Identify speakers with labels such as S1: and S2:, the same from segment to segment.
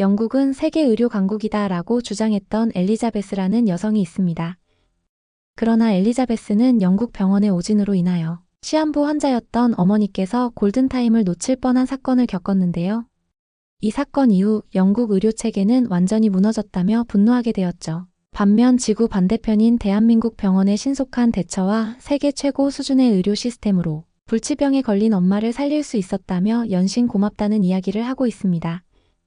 S1: 영국은 세계 의료 강국이다 라고 주장했던 엘리자베스라는 여성이 있습니다. 그러나 엘리자베스는 영국 병원의 오진으로 인하여 시한부 환자였던 어머니께서 골든타임을 놓칠 뻔한 사건을 겪었는데요. 이 사건 이후 영국 의료 체계는 완전히 무너졌다며 분노하게 되었죠. 반면 지구 반대편인 대한민국 병원의 신속한 대처와 세계 최고 수준의 의료 시스템으로 불치병에 걸린 엄마를 살릴 수 있었다며 연신 고맙다는 이야기를 하고 있습니다.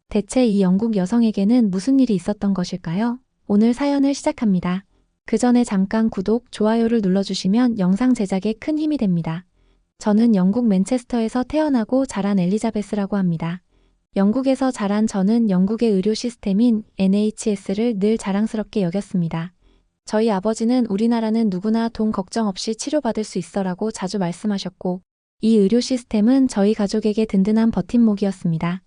S1: 대체 이 영국 여성에게는 무슨 일이 있었던 것일까요? 오늘 사연을 시작합니다. 그 전에 잠깐 구독, 좋아요를 눌러주시면 영상 제작에 큰 힘이 됩니다. 저는 영국 맨체스터에서 태어나고 자란 엘리자베스라고 합니다. 영국에서 자란 저는 영국의 의료 시스템인 NHS를 늘 자랑스럽게 여겼습니다. 저희 아버지는 우리나라는 누구나 돈 걱정 없이 치료받을 수 있어라고 자주 말씀하셨고, 이 의료 시스템은 저희 가족에게 든든한 버팀목이었습니다.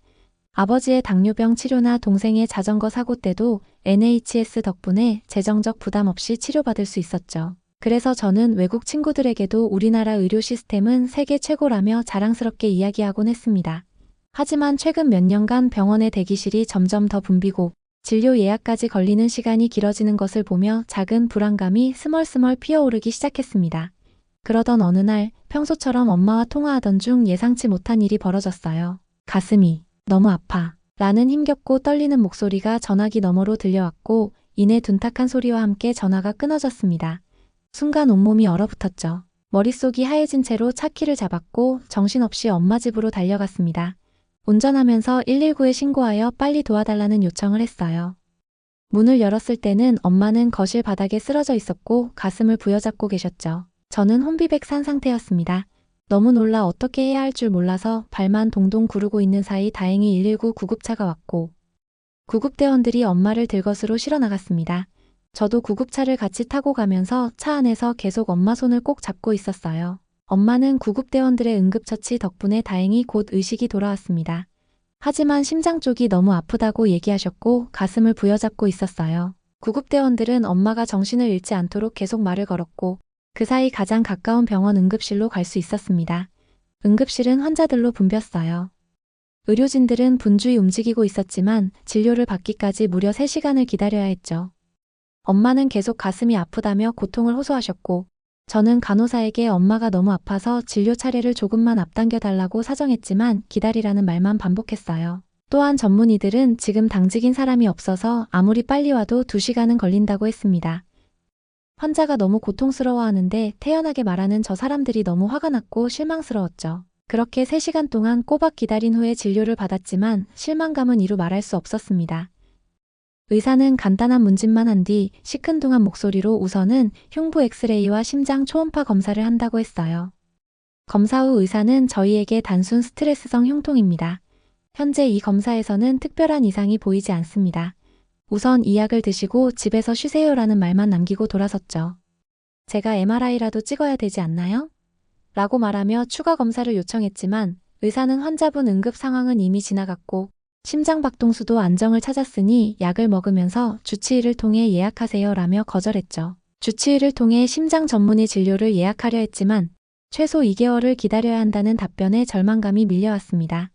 S1: 아버지의 당뇨병 치료나 동생의 자전거 사고 때도 NHS 덕분에 재정적 부담 없이 치료받을 수 있었죠. 그래서 저는 외국 친구들에게도 우리나라 의료 시스템은 세계 최고라며 자랑스럽게 이야기하곤 했습니다. 하지만 최근 몇 년간 병원의 대기실이 점점 더 붐비고 진료 예약까지 걸리는 시간이 길어지는 것을 보며 작은 불안감이 스멀스멀 피어오르기 시작했습니다. 그러던 어느 날 평소처럼 엄마와 통화하던 중 예상치 못한 일이 벌어졌어요. 가슴이 너무 아파. 라는 힘겹고 떨리는 목소리가 전화기 너머로 들려왔고 이내 둔탁한 소리와 함께 전화가 끊어졌습니다. 순간 온몸이 얼어붙었죠. 머릿속이 하얘진 채로 차키를 잡았고 정신없이 엄마 집으로 달려갔습니다. 운전하면서 119에 신고하여 빨리 도와달라는 요청을 했어요. 문을 열었을 때는 엄마는 거실 바닥에 쓰러져 있었고 가슴을 부여잡고 계셨죠. 저는 혼비백산 상태였습니다. 너무 놀라 어떻게 해야 할 줄 몰라서 발만 동동 구르고 있는 사이 다행히 119 구급차가 왔고 구급대원들이 엄마를 들것으로 실어 나갔습니다. 저도 구급차를 같이 타고 가면서 차 안에서 계속 엄마 손을 꼭 잡고 있었어요. 엄마는 구급대원들의 응급처치 덕분에 다행히 곧 의식이 돌아왔습니다. 하지만 심장 쪽이 너무 아프다고 얘기하셨고 가슴을 부여잡고 있었어요. 구급대원들은 엄마가 정신을 잃지 않도록 계속 말을 걸었고 그 사이 가장 가까운 병원 응급실로 갈 수 있었습니다. 응급실은 환자들로 붐볐어요. 의료진들은 분주히 움직이고 있었지만 진료를 받기까지 무려 3시간을 기다려야 했죠. 엄마는 계속 가슴이 아프다며 고통을 호소하셨고 저는 간호사에게 엄마가 너무 아파서 진료 차례를 조금만 앞당겨 달라고 사정했지만 기다리라는 말만 반복했어요. 또한 전문의들은 지금 당직인 사람이 없어서 아무리 빨리 와도 2시간은 걸린다고 했습니다. 환자가 너무 고통스러워하는데 태연하게 말하는 저 사람들이 너무 화가 났고 실망스러웠죠. 그렇게 3시간 동안 꼬박 기다린 후에 진료를 받았지만 실망감은 이루 말할 수 없었습니다. 의사는 간단한 문진만 한 뒤 시큰둥한 목소리로 우선은 흉부 엑스레이와 심장 초음파 검사를 한다고 했어요. 검사 후 의사는 저희에게 단순 스트레스성 흉통입니다. 현재 이 검사에서는 특별한 이상이 보이지 않습니다. 우선 이 약을 드시고 집에서 쉬세요라는 말만 남기고 돌아섰죠. 제가 MRI라도 찍어야 되지 않나요? 라고 말하며 추가 검사를 요청했지만 의사는 환자분 응급 상황은 이미 지나갔고 심장 박동수도 안정을 찾았으니 약을 먹으면서 주치의를 통해 예약하세요 라며 거절했죠. 주치의를 통해 심장 전문의 진료를 예약하려 했지만 최소 2개월을 기다려야 한다는 답변에 절망감이 밀려왔습니다.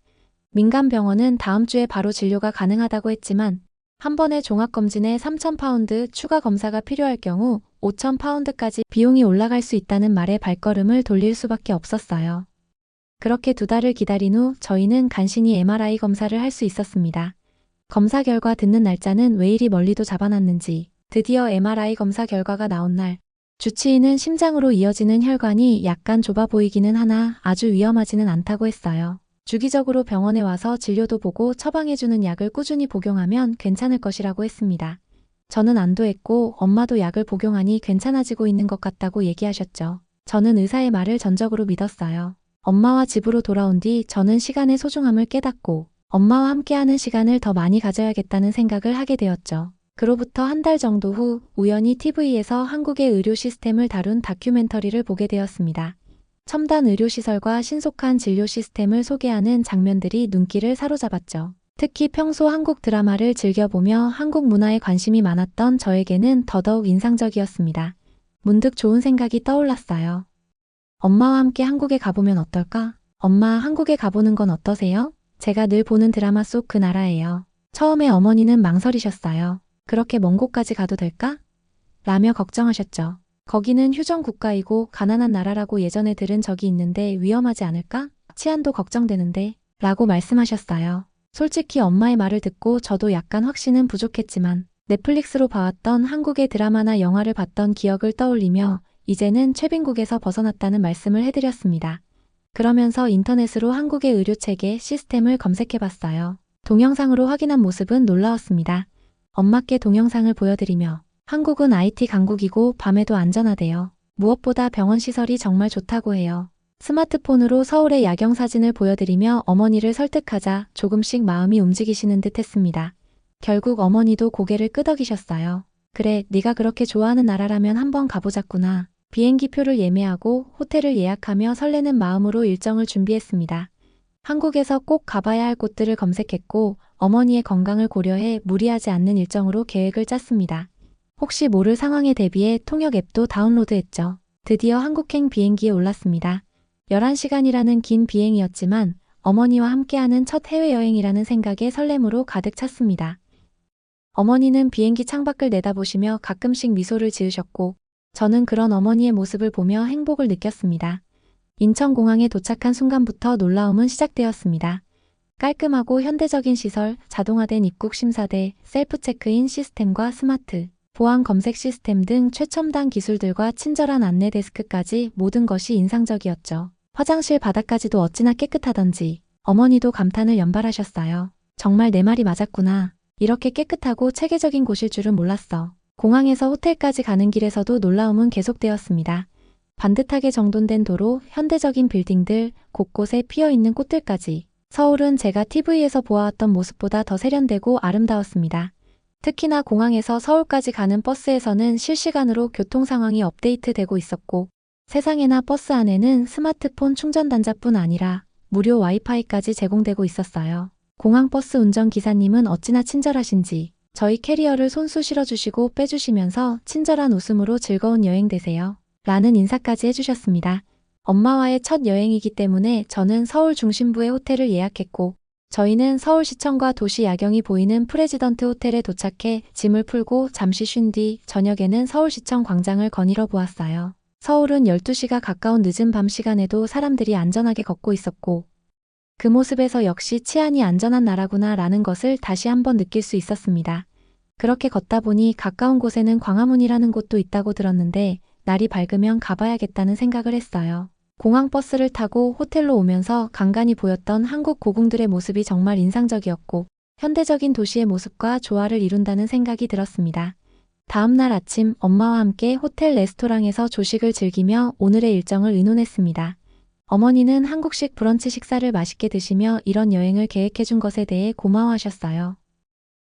S1: 민간 병원은 다음 주에 바로 진료가 가능하다고 했지만 한 번의 종합검진에 3,000파운드 추가 검사가 필요할 경우 5,000파운드까지 비용이 올라갈 수 있다는 말에 발걸음을 돌릴 수밖에 없었어요. 그렇게 두 달을 기다린 후 저희는 간신히 MRI 검사를 할 수 있었습니다. 검사 결과 듣는 날짜는 왜 이리 멀리도 잡아놨는지 드디어 MRI 검사 결과가 나온 날 주치의는 심장으로 이어지는 혈관이 약간 좁아 보이기는 하나 아주 위험하지는 않다고 했어요. 주기적으로 병원에 와서 진료도 보고 처방해주는 약을 꾸준히 복용하면 괜찮을 것이라고 했습니다. 저는 안도했고 엄마도 약을 복용하니 괜찮아지고 있는 것 같다고 얘기하셨죠. 저는 의사의 말을 전적으로 믿었어요. 엄마와 집으로 돌아온 뒤 저는 시간의 소중함을 깨닫고 엄마와 함께하는 시간을 더 많이 가져야겠다는 생각을 하게 되었죠. 그로부터 한 달 정도 후 우연히 TV에서 한국의 의료 시스템을 다룬 다큐멘터리를 보게 되었습니다. 첨단 의료시설과 신속한 진료 시스템을 소개하는 장면들이 눈길을 사로잡았죠. 특히 평소 한국 드라마를 즐겨보며 한국 문화에 관심이 많았던 저에게는 더더욱 인상적이었습니다. 문득 좋은 생각이 떠올랐어요. 엄마와 함께 한국에 가보면 어떨까? 엄마 한국에 가보는 건 어떠세요? 제가 늘 보는 드라마 속 그 나라예요. 처음에 어머니는 망설이셨어요. 그렇게 먼 곳까지 가도 될까? 라며 걱정하셨죠. 거기는 휴전 국가이고 가난한 나라라고 예전에 들은 적이 있는데 위험하지 않을까? 치안도 걱정되는데 라고 말씀하셨어요. 솔직히 엄마의 말을 듣고 저도 약간 확신은 부족했지만 넷플릭스로 봐왔던 한국의 드라마나 영화를 봤던 기억을 떠올리며 이제는 최빈국에서 벗어났다는 말씀을 해드렸습니다. 그러면서 인터넷으로 한국의 의료체계 시스템을 검색해봤어요. 동영상으로 확인한 모습은 놀라웠습니다. 엄마께 동영상을 보여드리며 한국은 IT 강국이고 밤에도 안전하대요. 무엇보다 병원 시설이 정말 좋다고 해요. 스마트폰으로 서울의 야경 사진을 보여드리며 어머니를 설득하자 조금씩 마음이 움직이시는 듯 했습니다. 결국 어머니도 고개를 끄덕이셨어요. 그래, 네가 그렇게 좋아하는 나라라면 한번 가보자꾸나. 비행기 표를 예매하고 호텔을 예약하며 설레는 마음으로 일정을 준비했습니다. 한국에서 꼭 가봐야 할 곳들을 검색했고 어머니의 건강을 고려해 무리하지 않는 일정으로 계획을 짰습니다. 혹시 모를 상황에 대비해 통역 앱도 다운로드했죠. 드디어 한국행 비행기에 올랐습니다. 11시간이라는 긴 비행이었지만 어머니와 함께하는 첫 해외여행이라는 생각에 설렘으로 가득 찼습니다. 어머니는 비행기 창밖을 내다보시며 가끔씩 미소를 지으셨고 저는 그런 어머니의 모습을 보며 행복을 느꼈습니다. 인천공항에 도착한 순간부터 놀라움은 시작되었습니다. 깔끔하고 현대적인 시설, 자동화된 입국 심사대, 셀프 체크인 시스템과 스마트, 보안 검색 시스템 등 최첨단 기술들과 친절한 안내 데스크까지 모든 것이 인상적이었죠. 화장실 바닥까지도 어찌나 깨끗하던지 어머니도 감탄을 연발하셨어요. 정말 내 말이 맞았구나. 이렇게 깨끗하고 체계적인 곳일 줄은 몰랐어. 공항에서 호텔까지 가는 길에서도 놀라움은 계속되었습니다. 반듯하게 정돈된 도로, 현대적인 빌딩들, 곳곳에 피어있는 꽃들까지. 서울은 제가 TV에서 보아왔던 모습보다 더 세련되고 아름다웠습니다. 특히나 공항에서 서울까지 가는 버스에서는 실시간으로 교통 상황이 업데이트되고 있었고, 세상에나 버스 안에는 스마트폰 충전 단자뿐 아니라 무료 와이파이까지 제공되고 있었어요. 공항 버스 운전 기사님은 어찌나 친절하신지 저희 캐리어를 손수 실어주시고 빼주시면서 친절한 웃음으로 즐거운 여행 되세요. 라는 인사까지 해주셨습니다. 엄마와의 첫 여행이기 때문에 저는 서울 중심부의 호텔을 예약했고 저희는 서울시청과 도시 야경이 보이는 프레지던트 호텔에 도착해 짐을 풀고 잠시 쉰 뒤 저녁에는 서울시청 광장을 거닐어 보았어요. 서울은 12시가 가까운 늦은 밤 시간에도 사람들이 안전하게 걷고 있었고 그 모습에서 역시 치안이 안전한 나라구나 라는 것을 다시 한번 느낄 수 있었습니다. 그렇게 걷다 보니 가까운 곳에는 광화문이라는 곳도 있다고 들었는데 날이 밝으면 가봐야겠다는 생각을 했어요. 공항 버스를 타고 호텔로 오면서 간간히 보였던 한국 고궁들의 모습이 정말 인상적이었고 현대적인 도시의 모습과 조화를 이룬다는 생각이 들었습니다. 다음 날 아침 엄마와 함께 호텔 레스토랑에서 조식을 즐기며 오늘의 일정을 의논했습니다. 어머니는 한국식 브런치 식사를 맛있게 드시며 이런 여행을 계획해 준 것에 대해 고마워하셨어요.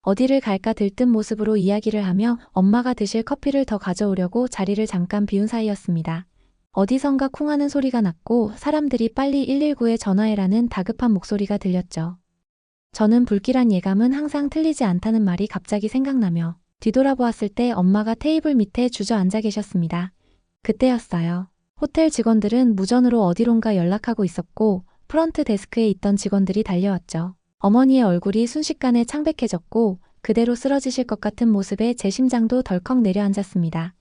S1: 어디를 갈까 들뜬 모습으로 이야기를 하며 엄마가 드실 커피를 더 가져오려고 자리를 잠깐 비운 사이였습니다. 어디선가 쿵하는 소리가 났고 사람들이 빨리 119에 전화해라는 다급한 목소리가 들렸죠. 저는 불길한 예감은 항상 틀리지 않다는 말이 갑자기 생각나며 뒤돌아보았을 때 엄마가 테이블 밑에 주저앉아 계셨습니다. 그때였어요. 호텔 직원들은 무전으로 어디론가 연락하고 있었고 프런트 데스크에 있던 직원들이 달려왔죠. 어머니의 얼굴이 순식간에 창백해졌고 그대로 쓰러지실 것 같은 모습에 제 심장도 덜컥 내려앉았습니다.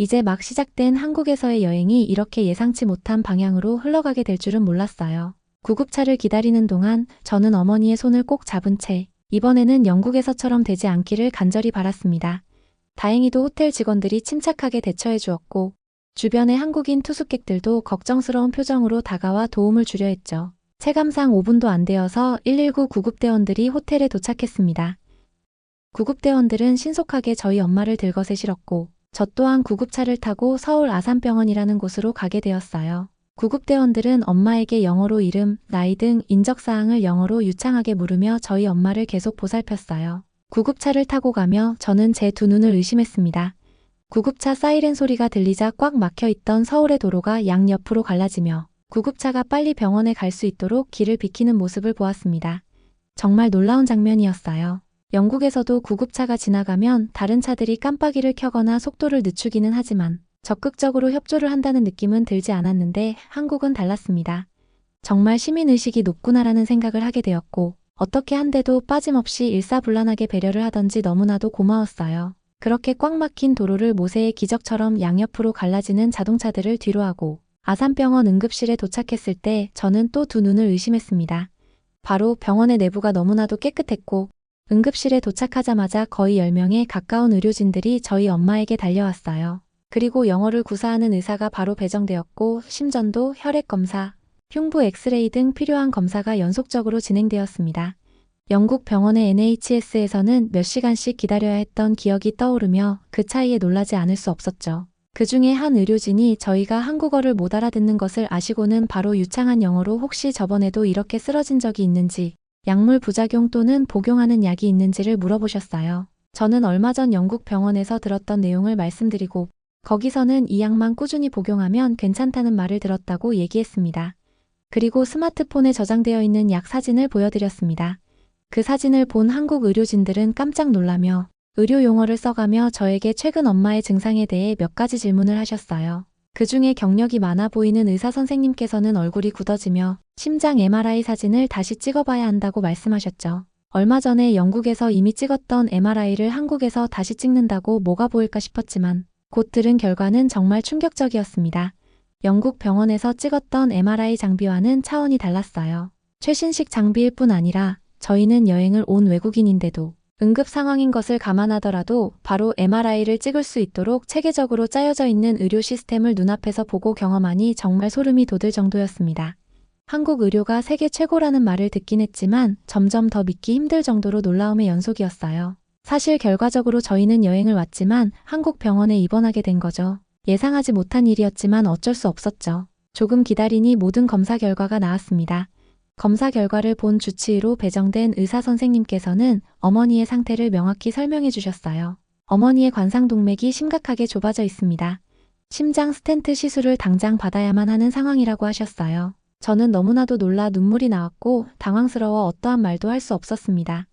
S1: 이제 막 시작된 한국에서의 여행이 이렇게 예상치 못한 방향으로 흘러가게 될 줄은 몰랐어요. 구급차를 기다리는 동안 저는 어머니의 손을 꼭 잡은 채 이번에는 영국에서처럼 되지 않기를 간절히 바랐습니다. 다행히도 호텔 직원들이 침착하게 대처해 주었고 주변의 한국인 투숙객들도 걱정스러운 표정으로 다가와 도움을 주려 했죠. 체감상 5분도 안 되어서 119 구급대원들이 호텔에 도착했습니다. 구급대원들은 신속하게 저희 엄마를 들것에 실었고 저 또한 구급차를 타고 서울 아산병원이라는 곳으로 가게 되었어요. 구급대원들은 엄마에게 영어로 이름, 나이 등 인적사항을 영어로 유창하게 물으며 저희 엄마를 계속 보살폈어요. 구급차를 타고 가며 저는 제 두 눈을 의심했습니다. 구급차 사이렌 소리가 들리자 꽉 막혀 있던 서울의 도로가 양옆으로 갈라지며 구급차가 빨리 병원에 갈 수 있도록 길을 비키는 모습을 보았습니다. 정말 놀라운 장면이었어요. 영국에서도 구급차가 지나가면 다른 차들이 깜빡이를 켜거나 속도를 늦추기는 하지만 적극적으로 협조를 한다는 느낌은 들지 않았는데 한국은 달랐습니다. 정말 시민의식이 높구나라는 생각을 하게 되었고 어떻게 한데도 빠짐없이 일사불란하게 배려를 하던지 너무나도 고마웠어요. 그렇게 꽉 막힌 도로를 모세의 기적처럼 양옆으로 갈라지는 자동차들을 뒤로하고 아산병원 응급실에 도착했을 때 저는 또 두 눈을 의심했습니다. 바로 병원의 내부가 너무나도 깨끗했고 응급실에 도착하자마자 거의 10명에 가까운 의료진들이 저희 엄마에게 달려왔어요. 그리고 영어를 구사하는 의사가 바로 배정되었고 심전도 혈액 검사, 흉부 엑스레이 등 필요한 검사가 연속적으로 진행되었습니다. 영국 병원의 NHS에서는 몇 시간씩 기다려야 했던 기억이 떠오르며 그 차이에 놀라지 않을 수 없었죠. 그 중에 한 의료진이 저희가 한국어를 못 알아듣는 것을 아시고는 바로 유창한 영어로 혹시 저번에도 이렇게 쓰러진 적이 있는지, 약물 부작용 또는 복용하는 약이 있는지를 물어보셨어요. 저는 얼마 전 영국 병원에서 들었던 내용을 말씀드리고, 거기서는 이 약만 꾸준히 복용하면 괜찮다는 말을 들었다고 얘기했습니다. 그리고 스마트폰에 저장되어 있는 약 사진을 보여드렸습니다. 그 사진을 본 한국 의료진들은 깜짝 놀라며 의료 용어를 써가며 저에게 최근 엄마의 증상에 대해 몇 가지 질문을 하셨어요. 그 중에 경력이 많아 보이는 의사 선생님께서는 얼굴이 굳어지며 심장 MRI 사진을 다시 찍어봐야 한다고 말씀하셨죠. 얼마 전에 영국에서 이미 찍었던 MRI를 한국에서 다시 찍는다고 뭐가 보일까 싶었지만 곧 들은 결과는 정말 충격적이었습니다. 영국 병원에서 찍었던 MRI 장비와는 차원이 달랐어요. 최신식 장비일 뿐 아니라 저희는 여행을 온 외국인인데도 응급 상황인 것을 감안하더라도 바로 MRI를 찍을 수 있도록 체계적으로 짜여져 있는 의료 시스템을 눈앞에서 보고 경험하니 정말 소름이 돋을 정도였습니다. 한국 의료가 세계 최고라는 말을 듣긴 했지만 점점 더 믿기 힘들 정도로 놀라움의 연속이었어요. 사실 결과적으로 저희는 여행을 왔지만 한국 병원에 입원하게 된 거죠. 예상하지 못한 일이었지만 어쩔 수 없었죠. 조금 기다리니 모든 검사 결과가 나왔습니다. 검사 결과를 본 주치의로 배정된 의사 선생님께서는 어머니의 상태를 명확히 설명해 주셨어요. 어머니의 관상동맥이 심각하게 좁아져 있습니다. 심장 스텐트 시술을 당장 받아야만 하는 상황이라고 하셨어요. 저는 너무나도 놀라 눈물이 나왔고 당황스러워 어떠한 말도 할 수 없었습니다.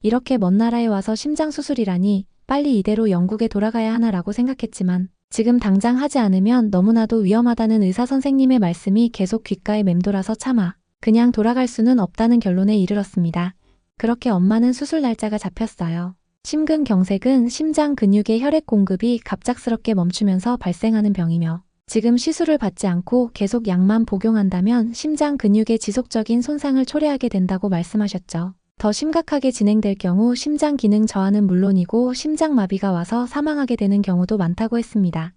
S1: 이렇게 먼 나라에 와서 심장 수술이라니 빨리 이대로 영국에 돌아가야 하나라고 생각했지만 지금 당장 하지 않으면 너무나도 위험하다는 의사 선생님의 말씀이 계속 귓가에 맴돌아서 참아 그냥 돌아갈 수는 없다는 결론에 이르렀습니다. 그렇게 엄마는 수술 날짜가 잡혔어요. 심근경색은 심장 근육의 혈액 공급이 갑작스럽게 멈추면서 발생하는 병이며 지금 시술을 받지 않고 계속 약만 복용한다면 심장 근육의 지속적인 손상을 초래하게 된다고 말씀하셨죠. 더 심각하게 진행될 경우 심장 기능 저하는 물론이고 심장마비가 와서 사망하게 되는 경우도 많다고 했습니다.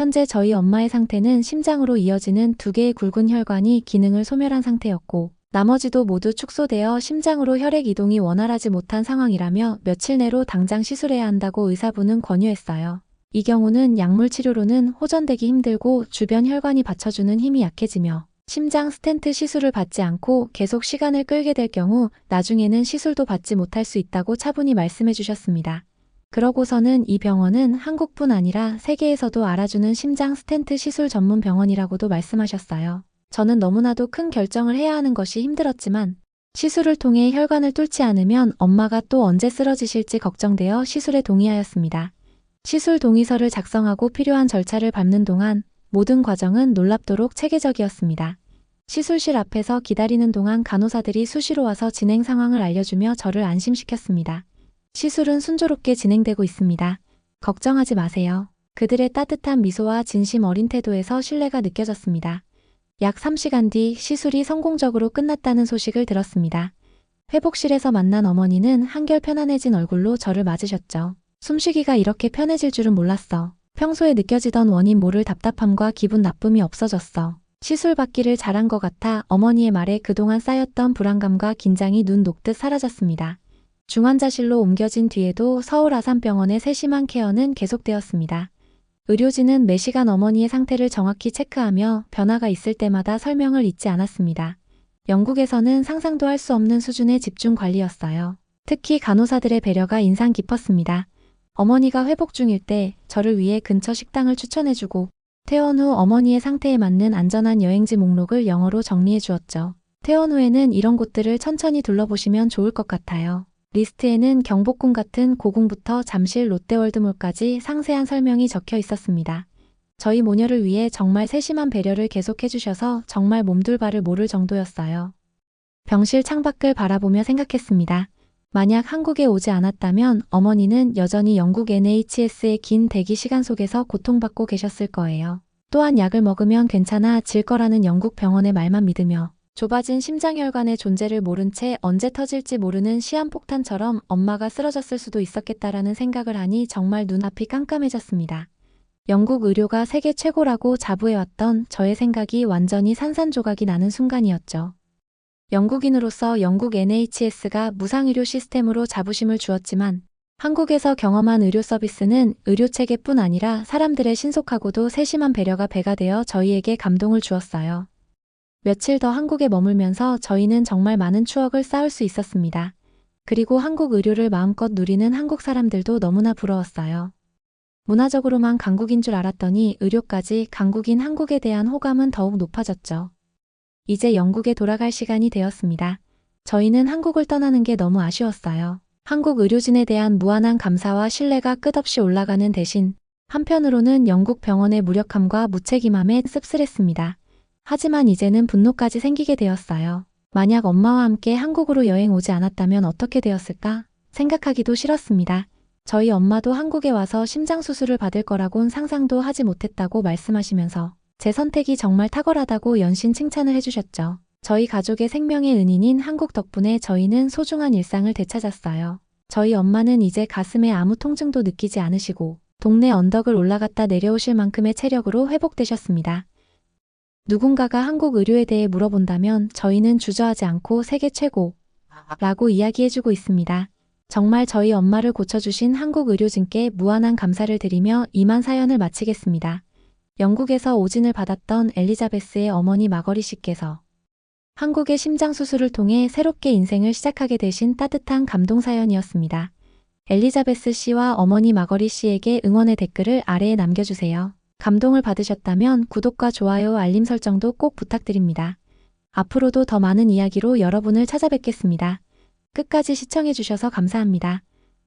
S1: 현재 저희 엄마의 상태는 심장으로 이어지는 두 개의 굵은 혈관이 기능을 소멸한 상태였고 나머지도 모두 축소되어 심장으로 혈액 이동이 원활하지 못한 상황이라며 며칠 내로 당장 시술해야 한다고 의사분은 권유했어요. 이 경우는 약물 치료로는 호전되기 힘들고 주변 혈관이 받쳐주는 힘이 약해지며 심장 스텐트 시술을 받지 않고 계속 시간을 끌게 될 경우 나중에는 시술도 받지 못할 수 있다고 차분히 말씀해 주셨습니다. 그러고서는 이 병원은 한국뿐 아니라 세계에서도 알아주는 심장 스텐트 시술 전문 병원이라고도 말씀하셨어요. 저는 너무나도 큰 결정을 해야 하는 것이 힘들었지만 시술을 통해 혈관을 뚫지 않으면 엄마가 또 언제 쓰러지실지 걱정되어 시술에 동의하였습니다. 시술 동의서를 작성하고 필요한 절차를 밟는 동안 모든 과정은 놀랍도록 체계적이었습니다. 시술실 앞에서 기다리는 동안 간호사들이 수시로 와서 진행 상황을 알려주며 저를 안심시켰습니다. 시술은 순조롭게 진행되고 있습니다. 걱정하지 마세요. 그들의 따뜻한 미소와 진심 어린 태도에서 신뢰가 느껴졌습니다. 약 3시간 뒤 시술이 성공적으로 끝났다는 소식을 들었습니다. 회복실에서 만난 어머니는 한결 편안해진 얼굴로 저를 맞으셨죠. 숨쉬기가 이렇게 편해질 줄은 몰랐어. 평소에 느껴지던 원인 모를 답답함과 기분 나쁨이 없어졌어. 시술 받기를 잘한 것 같아 어머니의 말에 그동안 쌓였던 불안감과 긴장이 눈 녹듯 사라졌습니다. 중환자실로 옮겨진 뒤에도 서울 아산병원의 세심한 케어는 계속되었습니다. 의료진은 매시간 어머니의 상태를 정확히 체크하며 변화가 있을 때마다 설명을 잊지 않았습니다. 영국에서는 상상도 할 수 없는 수준의 집중 관리였어요. 특히 간호사들의 배려가 인상 깊었습니다. 어머니가 회복 중일 때 저를 위해 근처 식당을 추천해주고 퇴원 후 어머니의 상태에 맞는 안전한 여행지 목록을 영어로 정리해 주었죠. 퇴원 후에는 이런 곳들을 천천히 둘러보시면 좋을 것 같아요. 리스트에는 경복궁 같은 고궁부터 잠실 롯데월드몰까지 상세한 설명이 적혀 있었습니다. 저희 모녀를 위해 정말 세심한 배려를 계속해 주셔서 정말 몸둘 바를 모를 정도였어요. 병실 창밖을 바라보며 생각했습니다. 만약 한국에 오지 않았다면 어머니는 여전히 영국 NHS의 긴 대기 시간 속에서 고통받고 계셨을 거예요. 또한 약을 먹으면 괜찮아 질 거라는 영국 병원의 말만 믿으며 좁아진 심장혈관의 존재를 모른 채 언제 터질지 모르는 시한폭탄처럼 엄마가 쓰러졌을 수도 있었겠다라는 생각을 하니 정말 눈앞이 깜깜해졌습니다. 영국 의료가 세계 최고라고 자부해왔던 저의 생각이 완전히 산산조각이 나는 순간이었죠. 영국인으로서 영국 NHS가 무상의료 시스템으로 자부심을 주었지만 한국에서 경험한 의료 서비스는 의료 체계뿐 아니라 사람들의 신속하고도 세심한 배려가 배가 되어 저희에게 감동을 주었어요. 며칠 더 한국에 머물면서 저희는 정말 많은 추억을 쌓을 수 있었습니다. 그리고 한국 의료를 마음껏 누리는 한국 사람들도 너무나 부러웠어요. 문화적으로만 강국인 줄 알았더니 의료까지 강국인 한국에 대한 호감은 더욱 높아졌죠. 이제 영국에 돌아갈 시간이 되었습니다. 저희는 한국을 떠나는 게 너무 아쉬웠어요. 한국 의료진에 대한 무한한 감사와 신뢰가 끝없이 올라가는 대신 한편으로는 영국 병원의 무력함과 무책임함에 씁쓸했습니다. 하지만 이제는 분노까지 생기게 되었어요. 만약 엄마와 함께 한국으로 여행 오지 않았다면 어떻게 되었을까? 생각하기도 싫었습니다. 저희 엄마도 한국에 와서 심장수술을 받을 거라곤 상상도 하지 못했다고 말씀하시면서 제 선택이 정말 탁월하다고 연신 칭찬을 해주셨죠. 저희 가족의 생명의 은인인 한국 덕분에 저희는 소중한 일상을 되찾았어요. 저희 엄마는 이제 가슴에 아무 통증도 느끼지 않으시고 동네 언덕을 올라갔다 내려오실 만큼의 체력으로 회복되셨습니다. 누군가가 한국 의료에 대해 물어본다면 저희는 주저하지 않고 세계 최고 라고 이야기해주고 있습니다. 정말 저희 엄마를 고쳐주신 한국 의료진께 무한한 감사를 드리며 이만 사연을 마치겠습니다. 영국에서 오진을 받았던 엘리자베스의 어머니 마거리 씨께서 한국의 심장 수술을 통해 새롭게 인생을 시작하게 되신 따뜻한 감동 사연이었습니다. 엘리자베스 씨와 어머니 마거리 씨에게 응원의 댓글을 아래에 남겨주세요. 감동을 받으셨다면 구독과 좋아요, 알림 설정도 꼭 부탁드립니다. 앞으로도 더 많은 이야기로 여러분을 찾아뵙겠습니다. 끝까지 시청해주셔서 감사합니다.